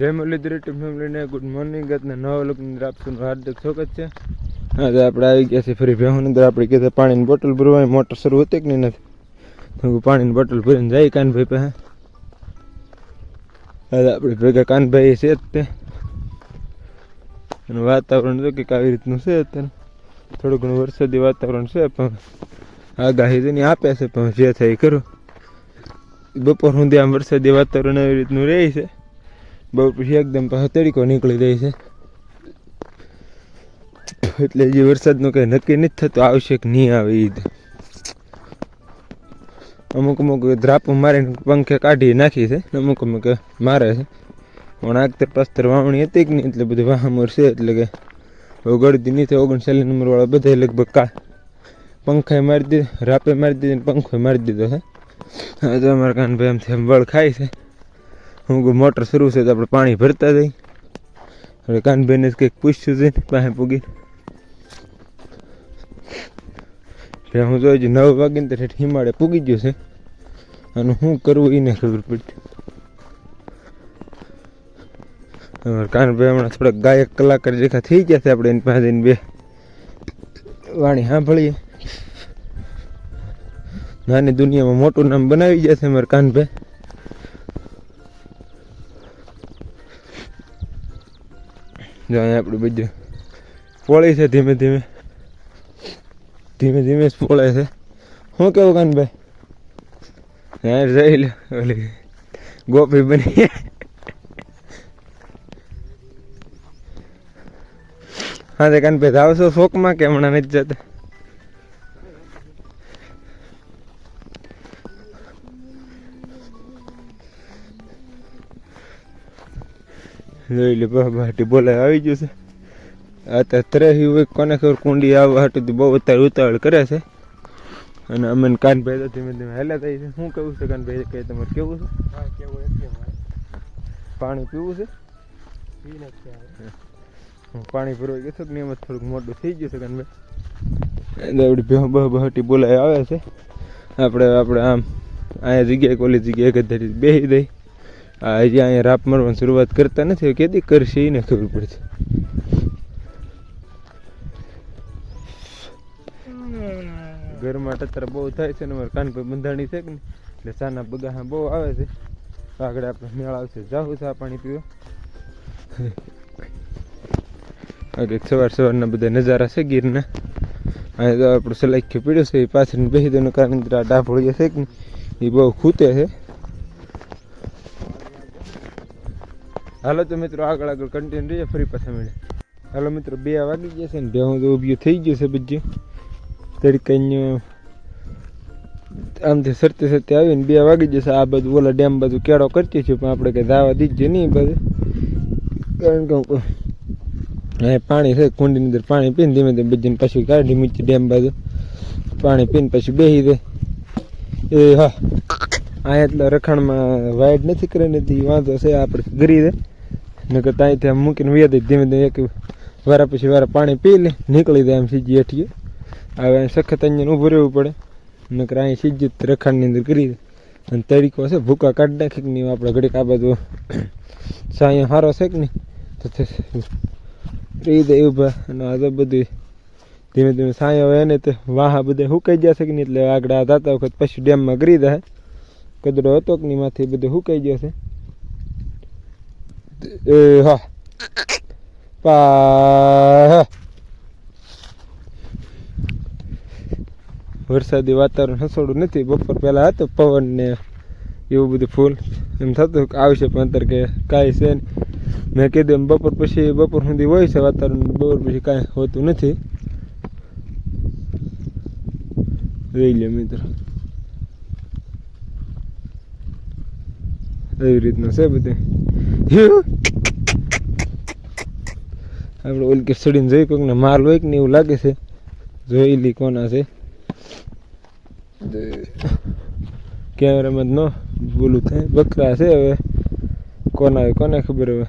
જય મુરલીધર ફેમિલીને good morning આજના નવા અંદર આપનું હાર્દિક સ્વાગત છે. આજે આપણે આવી ગયા છીએ ફરી ભેહું અંદર. આપણે કીધું પાણીની બોટલ ભરવાની. મોટર શરૂ હતી કે નહીં નથી? પાણીની બોટલ ભરીને જાય કાનભાઈ પાસે. આજે આપણે ભેગા કાનભાઈ છે જ તે. અને વાતાવરણ જો કંઈક આવી રીતનું છે અત્યારે. થોડું ઘણું વરસાદી વાતાવરણ છે, પણ આગાહી જેની આપે છે, પણ જે થાય કરું બપોર સુધી આમ વરસાદી વાતાવરણ આવી રીતનું રહે છે. બહુ પછી એકદમ પાછો તડકો નીકળી જાય છે. એટલે જે વરસાદનું કંઈ નક્કી નથી થતું, આવશે કે નહીં આવે ઈદ અમુક અમુક ધ્રાપું મારીને પંખે કાઢી નાખી છે, અમુક અમુક મારે છે. પણ આગતર પાસ્તર વાવણી હતી કે નહીં, એટલે બધું વાહમર છે, એટલે કે ઓગળતી નહીં થાય ઓગણચાલીસ નંબરવાળા બધા લગભગ કા પંખાએ મારી દીધો, રાપે મારી દીધો પંખોએ મારી દીધો છે. તો અમારા કાનભાઈ આમથી આમ વળ ખાય છે. હું મોટર શરૂ છે તો આપણે પાણી ભરતા જઈ હવે કાનભાઈને કંઈક પૂછ્યું છે, પાસે પૂગી એટલે હું જોઈ નવ વાગે ને ઠેઠ હિમાડે પૂગી ગયો છે. અને શું કરવું એને ખબર પડતી. કાનભાઈ હમણાં થોડાક ગાયક કલાકાર જેખા થઈ ગયા છે આપણે એની પાસે જઈને બે. વાણી સાંભળીએ. નાની દુનિયામાં મોટું નામ બનાવી ગયા છે અમારે કાનભાઈ જો આપણું બધું પોળી છે ધીમે ધીમે. ધીમે ધીમે જ પોળે છે. શું કેવું કાનભાઈ? હા જઈ લે ઓલી ગોપી બની. હા તે કાનભાઈ જાવશો શોકમાં કે હમણાં નથી જતા? જોઈ લે હાટી બોલાય આવી ગયું છે. અત્યારે ત્રેહી હોય કોને ખબર કુંડી આવવા હાટું બહુ અત્યારે ઉતાવળ કરે છે. અને અમે કાન કાનભાઈ તો ધીમે ધીમે હેલા થાય છે. શું કેવું છે કાનભાઈ? કે તમારે કેવું છે? કેવું પાણી પીવું છે? હું પાણી ભરવા ગયો નહીં એમાં થોડુંક મોટું થઈ ગયું છે કાનભાઈ. એટલે આપણી બહ બહટી બોલાય આવે છે. આપણે આપણે આમ અહીંયા જગ્યાએ કોલી જગ્યાએ એક જ ધરી બેસી દઈ. હજી અહીંયા રાપ મારવાની શરૂઆત કરતા નથી કેદી કરશે એને ખબર પડશે. ઘરમાં ટતર બહુ થાય છે ને અમારે કાનભાઈ બંધાણી છે કે ને એટલે સાના બગાહા બહુ આવે છે. આગળ આપણે મેળ આવશે. જાવું ચા પાણી પીવા. આગળ સવાર સવારના બધા નજારા છે ગીરના. અહીંયા તો આપણું સલાખ્ય પીડ્યું છે. એ પાછળ બેસી દેવાનું કારણ કે આ ડાભોળિયા છે કે એ બહુ ખૂતે છે. હાલો તો મિત્રો આગળ આગળ કન્ટિન્યુ રહીએ, ફરી પાછા મળે હાલો મિત્રો, બે વાગી ગયા છે ને, બે હું તો ઊભી થઈ ગયું છે બધું. તડકાઈને આમથી સરતે સરતે આવીને બે વાગી જશે આ બાજુ ઓલા ડેમ બાજુ કેળો કરતી છે, પણ આપણે કંઈ દાવા દીધી નહીં બાજુ કારણ કે અહીંયા પાણી છે, કુંડીની અંદર પાણી પીને ધીમે ધીમે બજીને પછી કાઢી મૂકી ડેમ બાજુ. પાણી પીને પછી બેસી દે એ હા, અહીંયા એટલે રખાણમાં વાઇડ નથી કરી નથી વાંધો છે, આપણે ગરી દે નકર ત્યાંથી આમ મૂકીને વ્યાદ ધીમે ધીમે એક વારા પછી વારા પાણી પી લે, નીકળી જાય આમ સીજી હેઠીએ. હવે સખત અહીંયા ઊભું રહેવું પડે. નકર અહીં સીજી રખાણની અંદર કરી દે. અને તરીકો છે ભૂકા કાઢી નાખી નહીં આપણે ઘડીક આ બાજુ સાંયો સારો છે કે નહીં? તો રહી દે ઊભા અને આ તો બધું ધીમે ધીમે સાંયો હોય ને તે વાહા બધે હુકાઈ જશે કે નહીં? એટલે આગળ આ ધાતા વખત પછી ડેમમાં ગરી દે કદડો હતો કે નહીં? માથી બધું હુકાઈ જશે હા. પા વરસાદી વાતાવરણ હસોડું નથી. બપોર પહેલાં હતું પવન ને એવું બધું ફૂલ. એમ થતું કે આવશે પણ અંતર કે કાંઈ છે ને મેં કીધું એમ બપોર પછી, બપોર સુધી હોય છે વાતાવરણ, બપોર પછી કાંઈ હોતું નથી. જોઈ લે મિત્રો. એવી રીતનું છે બધું. આપણે ઓલી કે ચડીને જોઈ કોઈકને માલ હોય કે ને એવું લાગે છે. જોઈ કોના છે. કેમેરામાં ન બોલું થાય. બકરા છે હવે. કોના હોય, કોને ખબર હવે?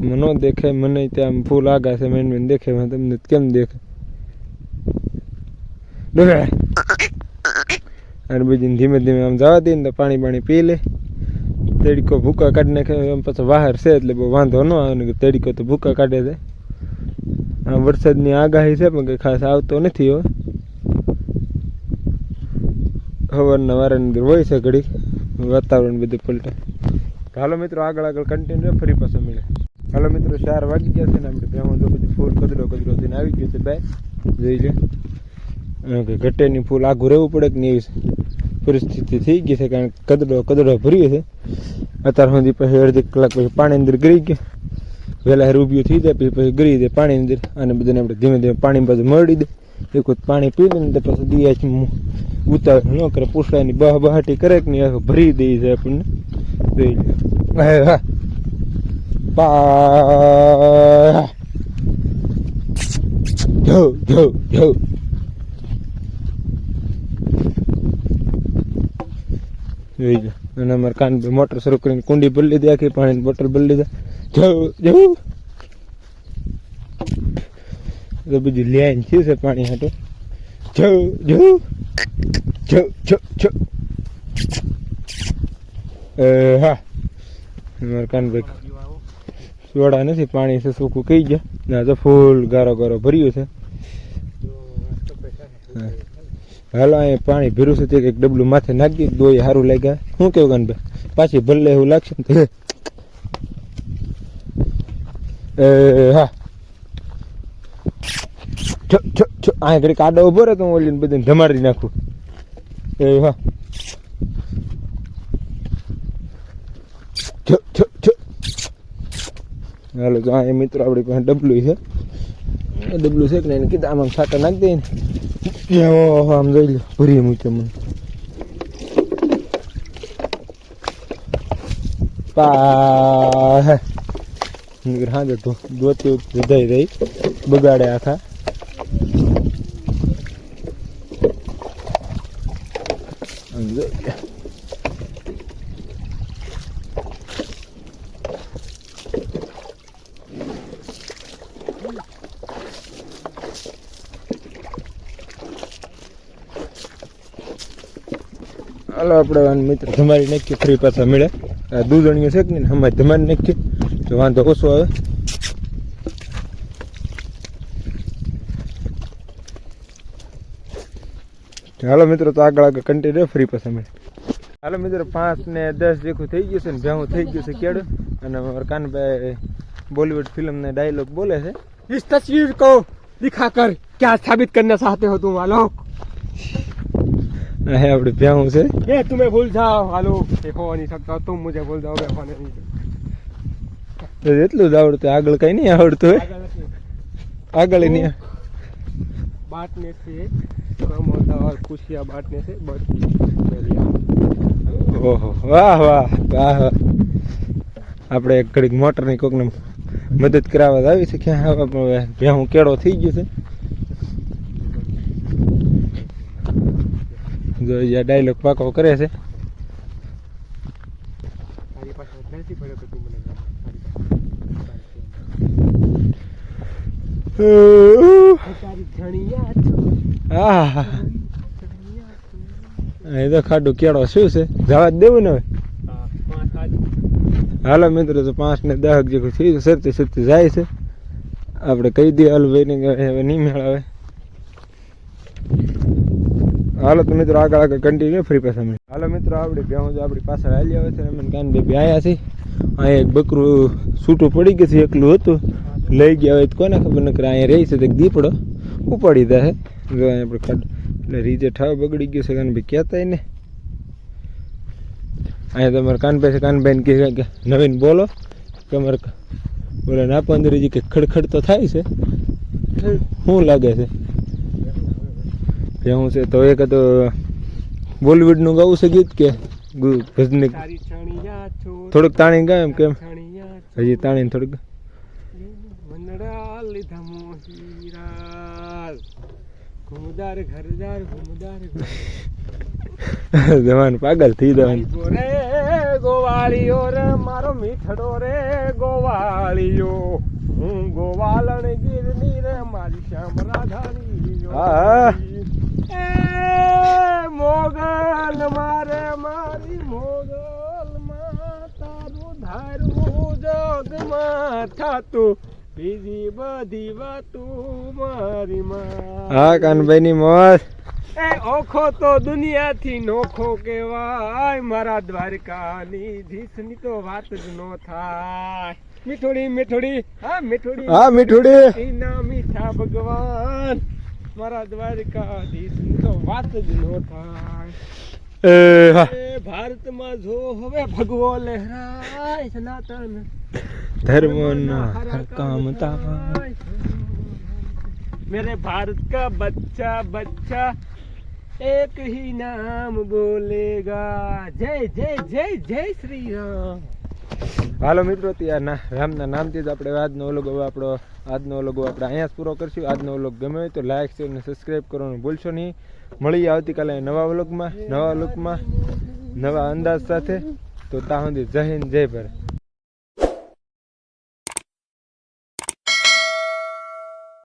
ન દેખાય, મને ત્યાં ફૂલ આગા છે, મેન મેન દેખાય તમને કેમ દેખાય? ડોગા અને બીજી ધીમે ધીમે આમ જવા દે ને તો પાણી પાણી પી લે. તડકો ભૂકા કાઢી નાખે એમ પછી બહાર છે એટલે બહુ વાંધો ન આવે ને તડકો તો ભૂકા કાઢે છે. આ વરસાદની આગાહી છે, પણ કંઈ ખાસ આવતો નથી હવે સવારના વારાની હોય છે ઘડી વાતાવરણ બધું પલટે. હાલો મિત્રો, આગળ આગળ કન્ટિન્યુ ફરી પાછા મળે હાલો મિત્રો, ચાર વાગી ગયા છે ને આપણે ભેમાં તો બધું ફૂલ કદરો કદરો થઈને આવી ગયું છે બે જોઈ લે ઘટેની ફૂલ આઘું રહેવું પડે કે નહીં પરિસ્થિતિ થઈ ગઈ છે કારણ કે કદડો કદડો ભર્યો છે. અત્યાર સુધી પછી અડધી કલાક પછી પાણી અંદર ગરી ગયા. વહેલા રૂબિયું થઈ જાય, પછી પછી ગરી દે પાણી અંદર અને બધાને આપણે ધીમે ધીમે પાણી બાજુ મળી દે. એક વખત પાણી પી દે ને પછી દિયા ઉતાવળ ન કરે પૂછડાની બહ બહાટી કરે કે નહીં ભરી દે છે આપણને. પા જો જો જો જોઈ લે અને અમારે કાન મોટર શરૂ કરીને કુંડી ભરી લીધી આખી પાણીની બોટલ ભરી લીધા. જવું જવું તો બીજું લેન થયું છે પાણી હાટું. જવું જવું હા. અમારે કાનભાઈ સોડા નથી પાણી છે સૂકું કહી ગયા. ના તો ફૂલ ગારો ગારો ભર્યું છે. હાલો અહીંયા પાણી ભીરું છે તે એક ડબલું માથે નાખી દોય સારું લાગ્યા શું કેવું કાનભાઈ પાછી ભલે એવું લાગશે ને એ હા. આ ઘડી કાડો ઊભો રહે તો હું ઓલીને બધાને ધમાડી નાખું. એ હા. હાલો તો આ મિત્રો આપણી પાસે ડબલું છે. ડબલું છે કે નહીં? એને કીધું આમ છાટા નાખી દઈએ ને. આમ જોઈ લો ભરીએ મૂકે મને પા હે જતો દોતી જઈ રહી બગાડે આખા આમ જોઈ લે. હાલો આપણે આને મિત્ર ધમારી નાખીએ ફરી પાછા મળે આ દૂધણીઓ છે કે નહીં અમારે ધમારી નાખીએ તો વાંધો ઓછો આવે હાલો મિત્રો તો આગળ આગળ કન્ટિન્યુ ફરી પાછા મળે હાલો મિત્રો પાંચ ને દસ જેખું થઈ ગયું છે ને ભેહું થઈ ગયું છે કેળું અને અમારા કાનભાઈ બોલિવૂડ ફિલ્મને ડાયલોગ બોલે છે इस तस्वीर को दिखाकर क्या साबित करना चाहते हो तुम आलोक હે આપણે ભ્યાવું છે. એ તમે ભૂલ જાઓ. હાલો શીખવાની શકતા તું મુજે ભૂલ જાઓ બેફાને નહીં. એટલું જ આવડતું આગળ કઈ નહીં આવડતું આગળ નહીં. બાટને છે કમોદાર ખુશિયા બાટને છે બટ ઓહો વાહ વાહ વાહ વાહ. આપણે ઘડીક મોટરની કોકને મદદ કરાવવા આવી છે ક્યાં હવે ભેહું કેળો થઈ ગયો છે. ડાયલોગ પાકો કરે છે. એ તો ખાડું કેળો શું છે? જવા જ દેવું ને હવે. હાલો મિત્રો તો પાંચ ને દસ જેવું થયું સરતી સરતી જાય છે. આપણે કહી દઈએ ભાઈ કે હવે નહીં મેળાવે. હાલો તો મિત્રો આગળ આગળ કન્ટિન્યુ ફ્રી પાસે મળે હાલો મિત્રો, આપણે ભેહું જો આપણી પાછળ હાલી આવે છે, અમે કાન બેબી આવ્યા છે અહીંયા એક બકરું છૂટું પડી ગયું છે, એકલું હતું. લઈ ગયા હોય તો કોને ખબર, નકર અહીંયા રહી છે તો દીપડો ઉપાડી દે છે જો અહીંયા આપણે કાઢ એટલે રીજે ઠાવ બગડી ગયો છે કાન ભાઈ કહેતા ને અહીંયા તમારે કાનભાઈ છે કાનભાઈને કહે કે, નવીન બોલો. કે અમારે બોલે ના પંદરજી કે ખડખડ તો થાય છે. શું લાગે છે? શું છે તો એક તો બોલિવૂડનું ગાવું છે ગીત કે છો, થોડુંક તાણી ગાય એમ કેમ હજી તાણીને થોડુંક. જવાન પાગલ થઈ જવાનું. આઈગો રે મારો મીઠડો રે ગોવાળીઓ. હું ગોવાલણ ગીરની રે મારી શ્યામ રાધાની હા. એ મોગલ મારે મારી મોગલ માતા મગમાં થાતું. બીજી બધી વાતું મારી માં હા કાનભાઈ ની મોજ. એ ઓખો તો દુનિયાથી નોખો કેવાય મારા દ્વારકાની ધીસની તો વાત જ નો થાય. મીઠોડી મીઠોડી હા મીઠોડી. હા મીઠોડી. મીઠા ભગવાન. મારા દ્વારકાધીશની તો વાત જ નો થાય એ હા એ ભારતમાં જો હવે ભગવો લહેરાય સનાતન ધર્મના હર કામ તાવા मेरे भारत का बच्चा बच्चा एक ही नाम बोलेगा जय जय जय जय श्री राम હાલો મિત્રો ત્યાં રામના નામથી જ આપણે આજનો ઓલોગ હવે આપણો આજનો ઓલોગ આપણે અહીંયા જ પૂરો કરશું. આજનો ઓલોગ ગમે હોય તો લાઈક શેર અને સબસ્ક્રાઈબ કરવાનું ભૂલશો નહીં. મળીએ આવતીકાલે નવા વ્લોગમાં, નવા લુકમાં નવા અંદાજ સાથે. તો ત્યાં સુધી જય હિન્દ, જય ભારત.